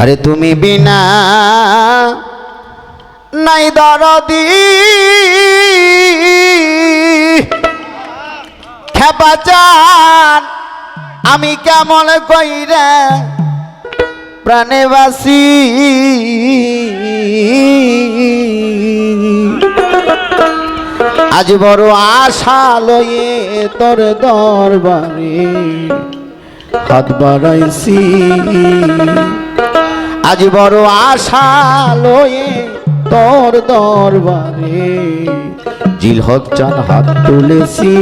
আরে তুমি বিনা নাই দরদি। খেপা চান, আমি কেমন কইরে প্রাণে বাসি আজ বড় আশা লয়ে তোর দরবারে। হাত বাড়াইছি। আজ বড় আশা লয়ে তোর দরবারে জিল হক চান হাত তুলেছি।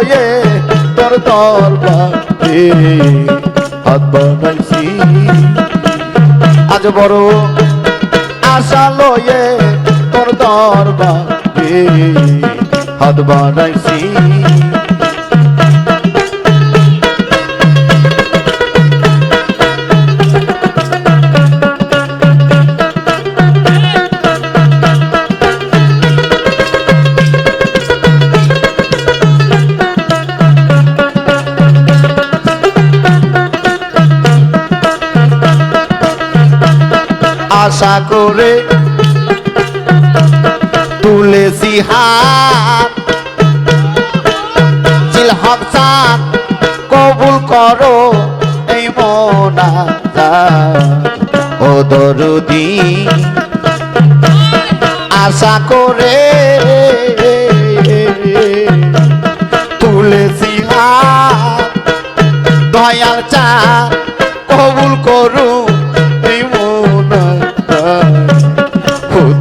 লয়ে তোর দরবারে হাত বানাইছি আজ বড় আশা লয়ে তোর দরবারে হাত বানাইছি আশা করে তুলেছি হাত। চাঁদ কবুল করো এই মোনা ও দরুদি, আশা করে তুলেছি হাত। দয়াল চাঁদ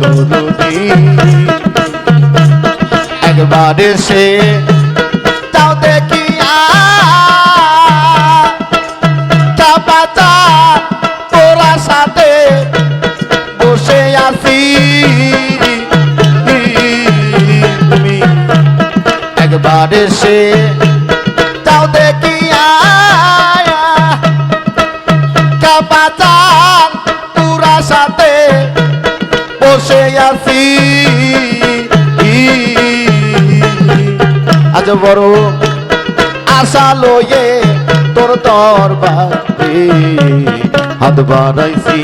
ও দরুদি একবার সে যাও দেখিয়া চাপাচা তোরা সাথে বসে আছি। তুমি একবার সে যাও দেখিয়া চাপাচা তোরা সাথে বসে আছি। আজ বড় আশা লয়ে তোর দরবার হাত বাড়াইছি।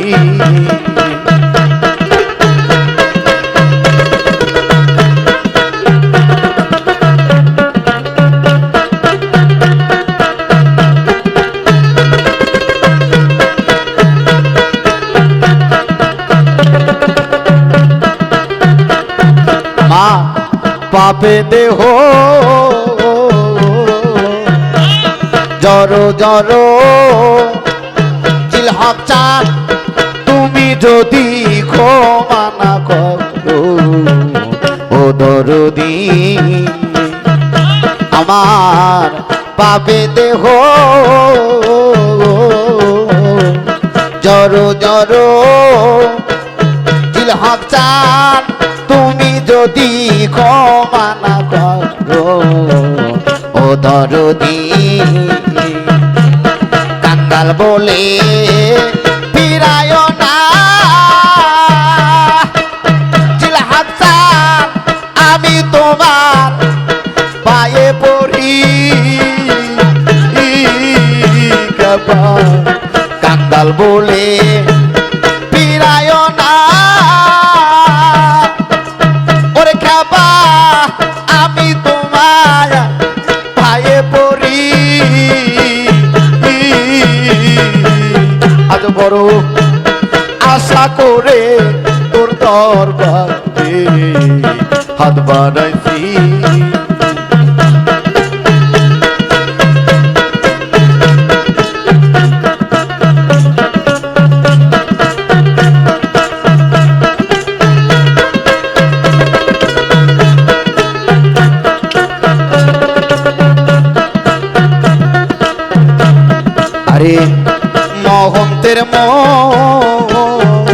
পাপে দেহ। জড়ো জড়ো। চিলহক চান তুমি যদি ক্ষমানা করো, ও দরদি, আমার পাপে দেহ। জড়ো জড়ো। দিলহক চান যদি ক্ষমানা করো ও দরদি কাঙ্গাল বলে ফিরায় না আমি তোমার পায়ে পড়ি কাঙ্গাল বলে আশা করে তোর দরকার হাত বাড়াইছি। আরে মহন্তের মন।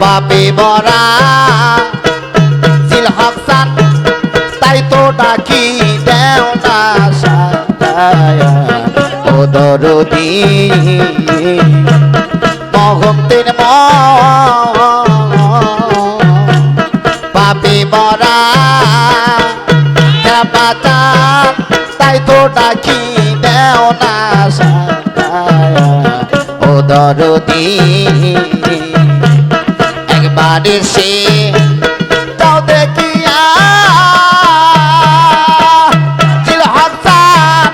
বাপে বরা জিল হাসান তাই তো ডাকি দেও না সাদায়া ও দরদি মহন্তের ম পাপে বরা বাঁচান তাই তো ডাকি দরদি। একবার সে তাও দেখিয়া হাসান,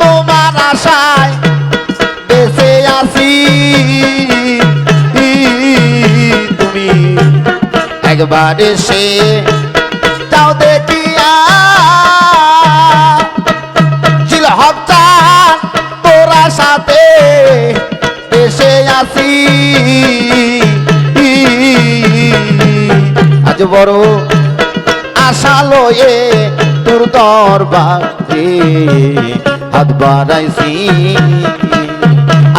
তোমার আশায় বেঁচে আছি। তুমি একবার সে তাও দেখিয়া জিল হাসান, তোরা সাথে বড় আশা লয়ে তোর দরবারে হাত বাড়াইছি।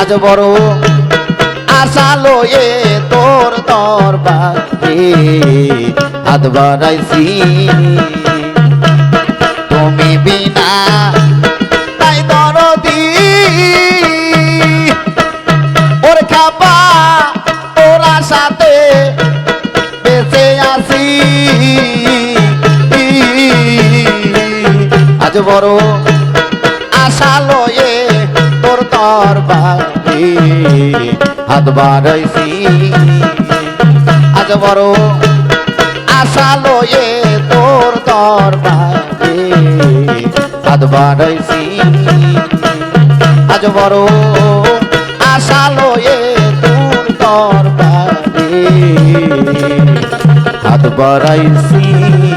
আজ বড় আশা লয়ে তোর দরবারে হাত বাড়াইছি। তুমি বিনা আজ বড় আশা লয়ে তোর দরবারে হাত বাড়াইছি। আজ বড় আশা লয়ে তোর দরবারে হাত বাড়াইছি। আজ বড় আশা লয়ে বাড়াইছি